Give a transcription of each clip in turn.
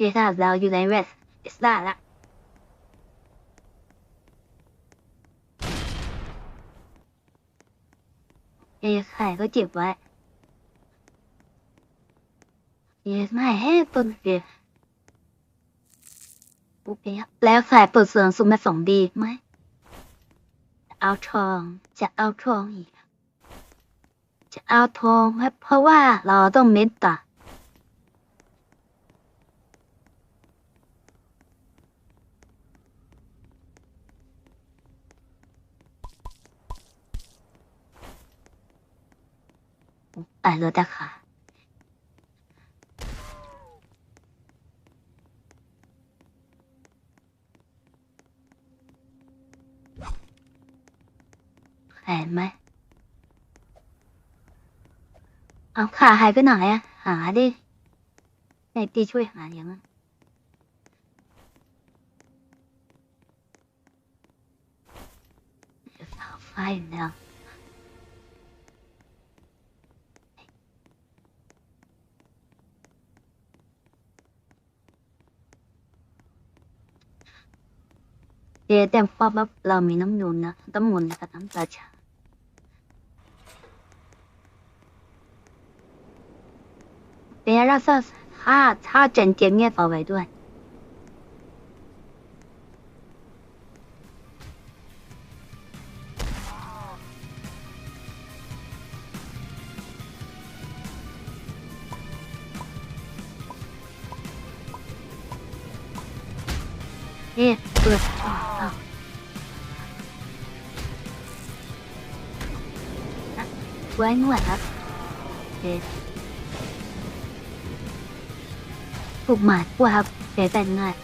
เคถ้าเราอยู่ในเวสเอสตาละเอ้ไข่ก็เจ็บไว้เอ้ไม่ให้ต้นเดียวโอเคครับแล้วสายเปิดเสียงสุดมาสองดีไหม เอาทองจะเอาทองอีก จะเอาทองเพราะว่าเราต้องเมตตา แต่เหลือแต่ขาแขนไหม เอาขาหายไปไหนอะหาดิไหนตีช่วยหาอย่างนั้นเดี๋ยวเสาไฟแล้ เดี๋ยวแต่งป๊อปแบเรามีน้ำนูนนะน้ำมูนกับน้ำตาชาเดี๋ยวเราซ่อนถ้าถ้าเจนเจียมเงียบเอาไว้ด้วย บเสียใจง่าย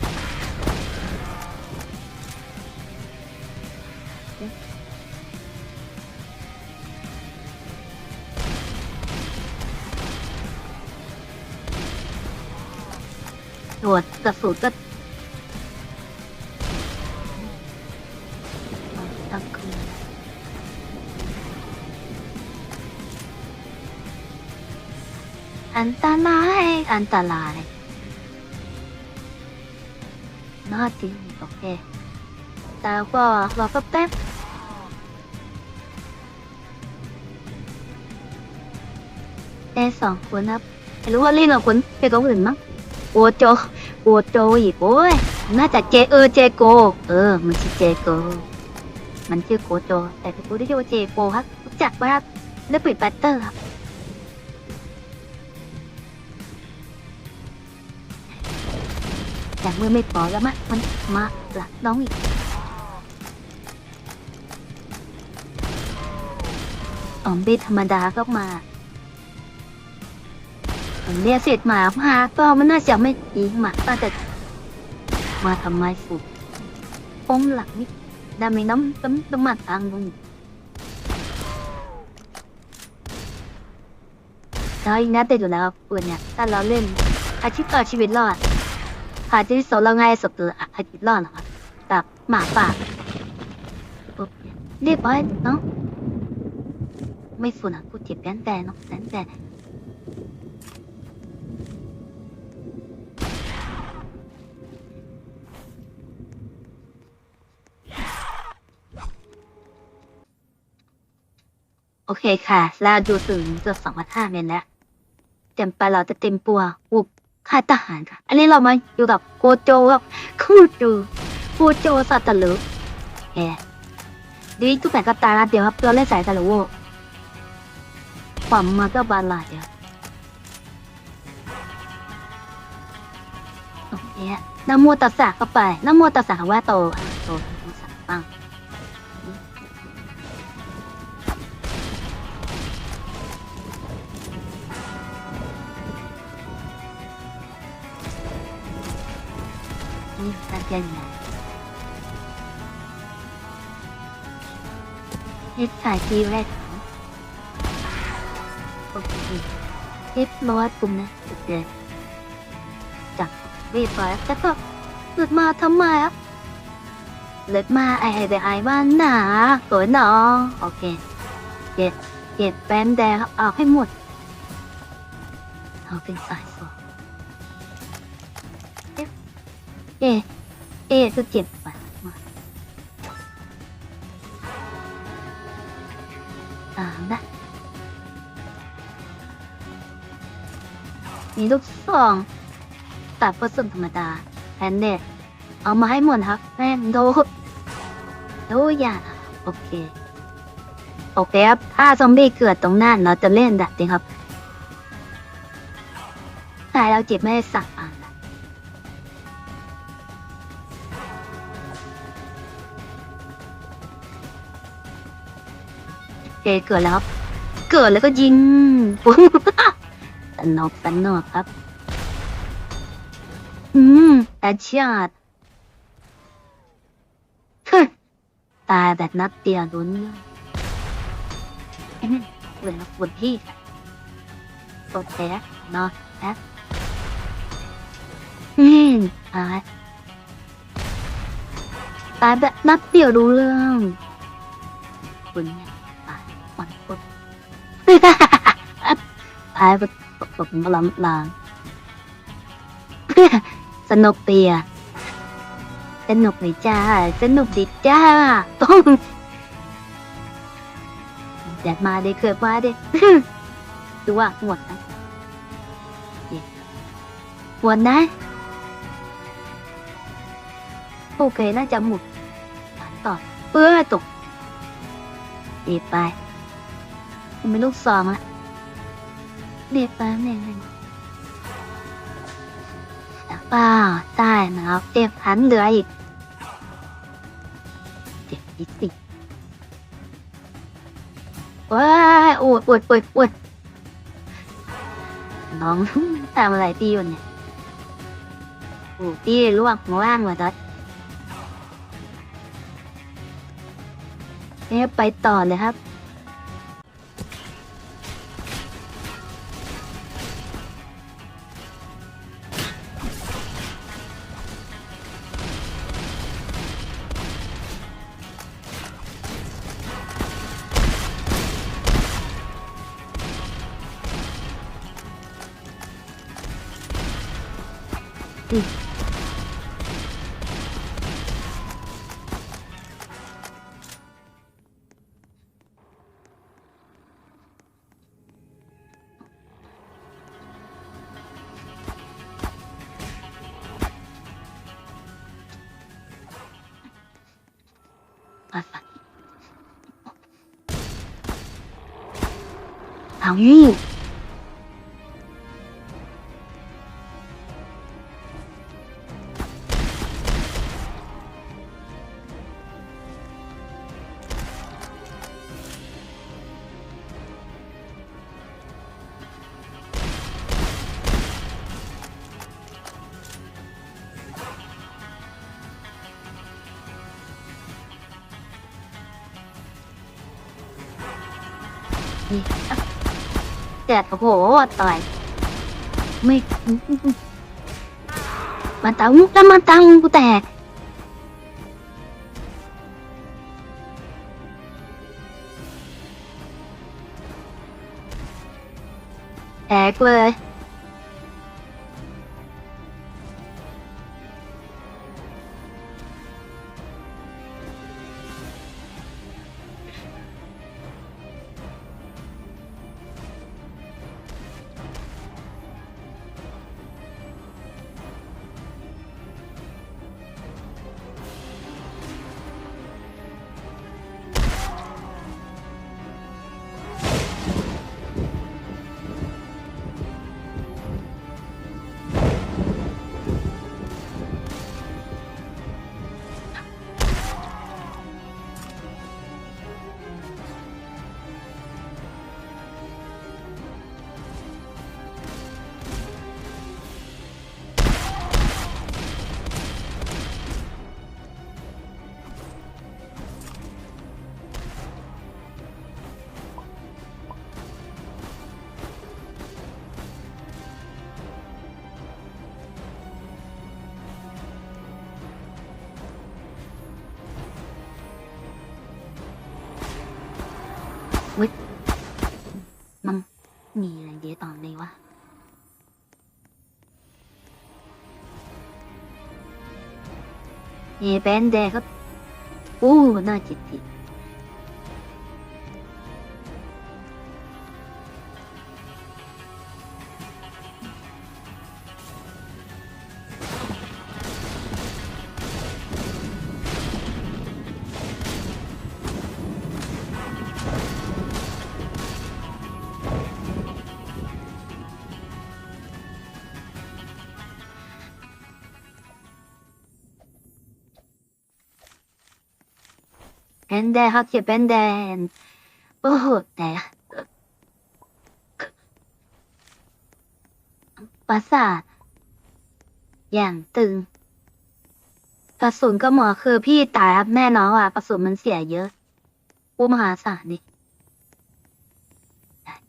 ตรวจกระสุน อันตรายอันตรายน่าจริงโอเคแต่ก็รอแป๊บๆแต่สองคนครับไม่รู้ว่าเล่นกับคนเป็นคนอื่นมั้งโอโจโอโจอีกโอ้ยน่าจะเจเออเจโก เออ มันชื่อเจโก มันชื่อโกโจ แต่พี่กูได้ชื่อว่าเจโกครับรู้จักปะครับแล้วปิดแบตเตอร์ครับ จากเมื่อไม่พอแล้วมะมันมาหลักน้องอีกอ๋อมเบธรรมดาก็มาผมเรียกเสร็จหมามาก็มันน่าจะไม่ดีหมาก็จะมาทำไมสุดปมหลักนี่ดามีน้ำน้ำน้ำมันทางลงแล้วอีกนะแต่อยู่แล้วปืนเนี่ยถ้าเราเล่นอาชีพต่อชีวิตรอด หาที่โซเราง่ายสุดออาทิตย์รอดเหรอคะกับหมาป่าปุ๊บเรียบร้อยเนาะไม่ฝุ่นอะกูเจ็บแดนแต่เนาะแดนแต่โอเคค่ะแล้วดูถึงจุดสองพันห้าเมตรแล้วเต็มไปเราจะเต็มปัวอุบ ค่ายทหารค่ะ อันนี้เรามาอยู่กับโกโจครับคูจูโกโจสัตว์ตะลุแอะดีทุกแผ่นก็ตายแล้วเดี๋ยวครับตัวเล่นสายตะลุโวความมาก็บานลาเดียวโอเคน้ำมัวตัสสะเข้าไปน้ำมัวตัสสะว่าโตโตน้ำมัวตัสสะปัง นี่ตันเจนไงเฮ็ดสายทีแรกโอเคเรียบร้อยปุ่มนะโอเคจับเรียบร้อยแล้วก็หลุดมาทำไมอะหลุดมาไอ้ไอ้ไอ้บ้านหนาสวยหนอโอเคเก็บเก็บแป้นแดงออกให้หมดเอาเป็นสายสองเอ๊ะ เอ๊ะคือเจ็บปะอ่านะมีลูกซองตัดผสมธรรมดาแพนเน็ตเอามาให้หมดครับแม่งโดดโดดอย่าโอเค โอเคครับ ถ้าซอมบี้เกิดตรงหน้าเราจะเล่นแบบนี้ครับแต่เราเจ็บไม่ได้สัก เคเกิดแล้วครับ เกิดแล้วก็ยิงปุ๊บสนุกสนุกครับ อืมแต่ชาติตายแบบนัดเดียวลุ้นเนั่นเหมือนมาปวดพี่ปวดแผลเนาะแป๊บอืมตายตายแบบนัดเดียวรู้เรื่องคุณเนี่ย ตายแบบแบบมาลำลางสนุกดีอะสนุกเลยจ้า สนุกดีจ้าต้องแดดมาดิเกิดมาดิดูว่าหมดนะเย้หมดนะ โอเคน่าจะหมดต่อเปื้อตกดีไป ยังไม่ลูกซองละเดียบไปหนึ่งแล้วเปล่าได้นะครับเจ็บพันเหลืออีกเจ็บอีกสิว้ายโอดปวดปวดปวดน้องทำอะไรตีอยู่เนี่ยโอ้ตีลวกว่างมาดัดเนี่ยไปต่อเลยครับ ไปไนี่อะแดดโอ้โหต่อยไม่มาตังแล้วมาตังกูแตกแตกเลย 别党内外。你别的个，哦，那几天。 ลยวะมีแบนแดงครับอู้น่าจิตติแบเขียนแบนแดงโอ้โหแต่ประสาทอย่างตึง กระสุนก็หมอคือพี่ตายครับแม่น้องอะกระสุนมันเสียเยอะปูมหาศาลนี่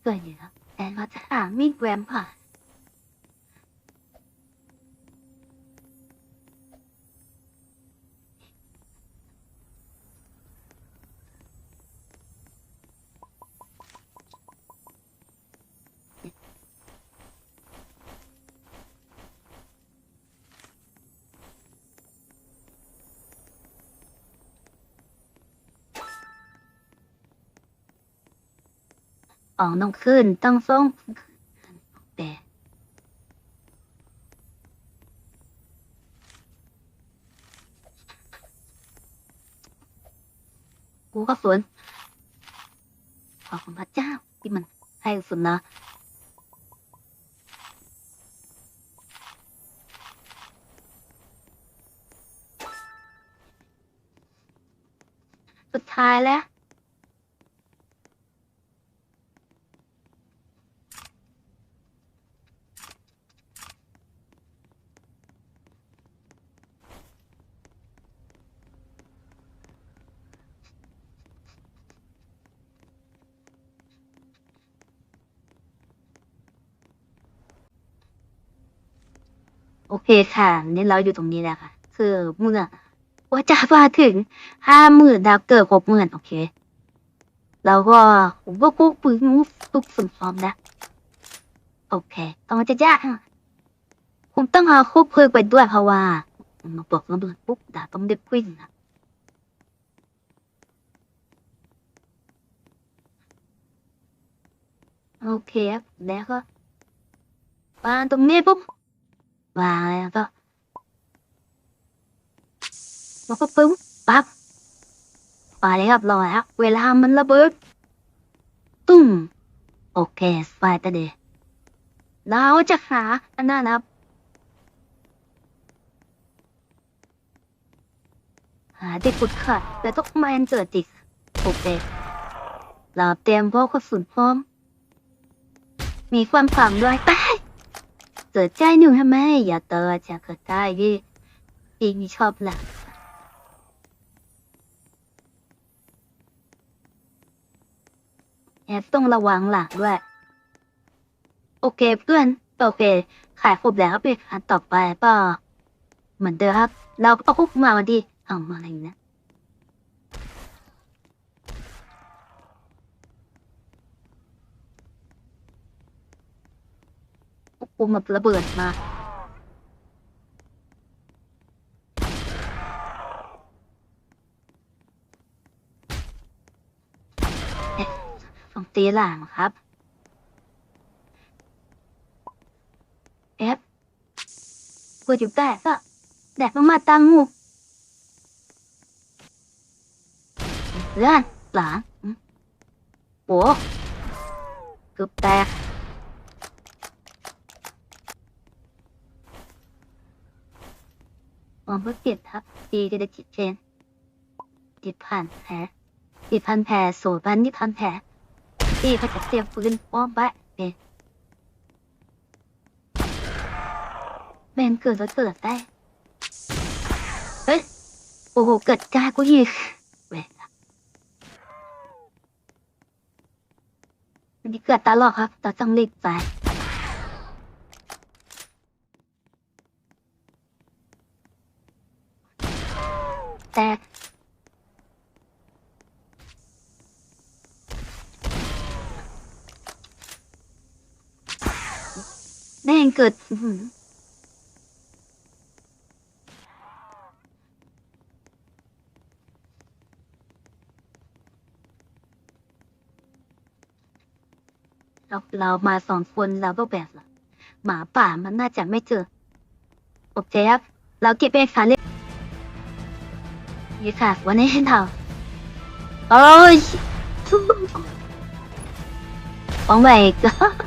เกิดอยู่แล้วแต่ว่าจะหามีดแวมผ่าน ต้องส่งแต่กูก็สวนขอบคุณพระเจ้าที่มันให้สุนนะสุดท้ายแล้ว เคค่ะนี่เราอยู่ตรงนี้แล้วค่ะ คือเมื่อว่าจะมาถึงห้าหมื่นดาวเกิดหกหมื่นโอเค แล้วก็ผมก็กุ๊กปืนมูฟทุกส่วนพร้อมแล้วโอเคต้องจะยากอะผมต้องเอาคุกเพลิงไปด้วยเพราะว่ามาบอกระเบิดปุ๊บดาต้องเด็บกวิ่งนะโอเคแล้วก็วางตรงนี้ปุ๊บ วางแล้วก็แล้วก็ปึ้งปั๊บไปเลยครับรอแล้วเวลามันระเบิด ตุ้ม โอเคสบายแต่เดย์เราจะหาอันนั้นนะครับหาเด็กกุดขัดแต่ต้องมาเจอจิกโอเคเราเตรียมพวกกระสุนพร้อม มีความฝังด้วยไป จอใจหนึ่งทำไม อย่าเตอจะเกิดได้ที่พี่มีชอบหลักแอบต้องระวังหลังด้วย โอเคเพื่อน โอเค ขายครบแล้วไปอันต่อไปป่ะเหมือนเดิมครับ เราเอาคุกมาวันดีเอามาอะไรนะ กูมาระเบิดมาเอ๊ะต้องตีหลังครับ เอฟกูจุดแตกอะแดกมามาตังงูเพื่อนหลังโอ้เกือบแตก มองเพื่อเก็บครับดีจะได้จิตเชนติดผ่านแผลติดพันแผลโสดพันนิพันแผลตีเขาจะเตรียมปืนป้อมไปเป็นแมนเกิดแล้วเกิดได้เฮ้ยโอ้โหเกิดจ้ากูยีกเว้ยมันนี้เกิดตลอดครับต่ต้องรีบไป แตก แม่งเกิดเราเรามาสองคนเราก็แบบหมาป่ามันน่าจะไม่เจอ โอเคครับ เราเก็บเอกสาร เรียบนี่ค่ะวันนี้ให้เราโอ้ยโอ้ my god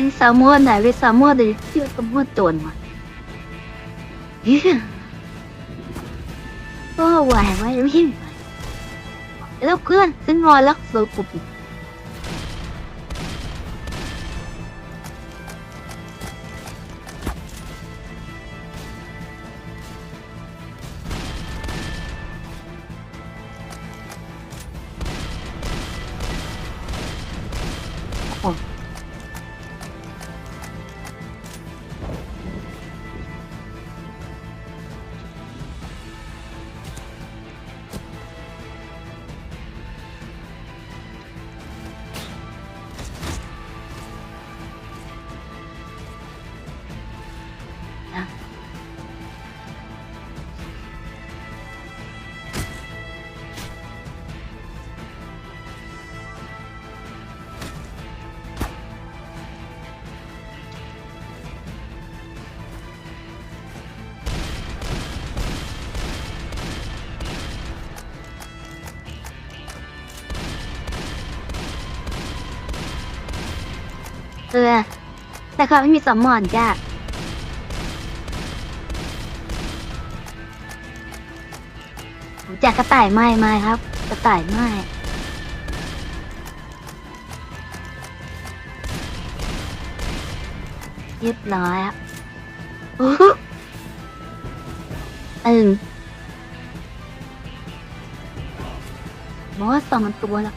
เห็นแซลมอนไหนเป็นแซลมอนเลยเชื่อแซลมอนโจรมาเฮ้ยก็ไหวไหมไม่ไหวแล้วเพื่อนฉันรอแล้วโซกุบอี กเออแต่เขาไม่มีแซลมอนจ้ะจักกระต่ายไหม้ไหมครับ กระต่ายไหม้เรียบร้อยอะโอ้โหอึงมอสสองตัวแล้ว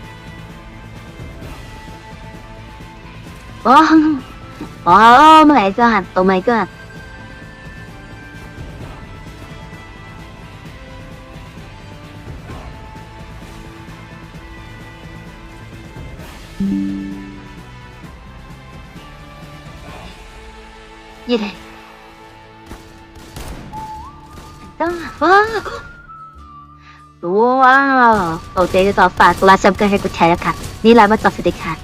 Oh, oh my god, oh my god. Gì đây? Đó, wow. Wow. โอเคก็ฝากกดไลค์ซับสไครต์ให้กดแชร์นะคะนี่ไลน์มาต่อสวัสดีค่ะ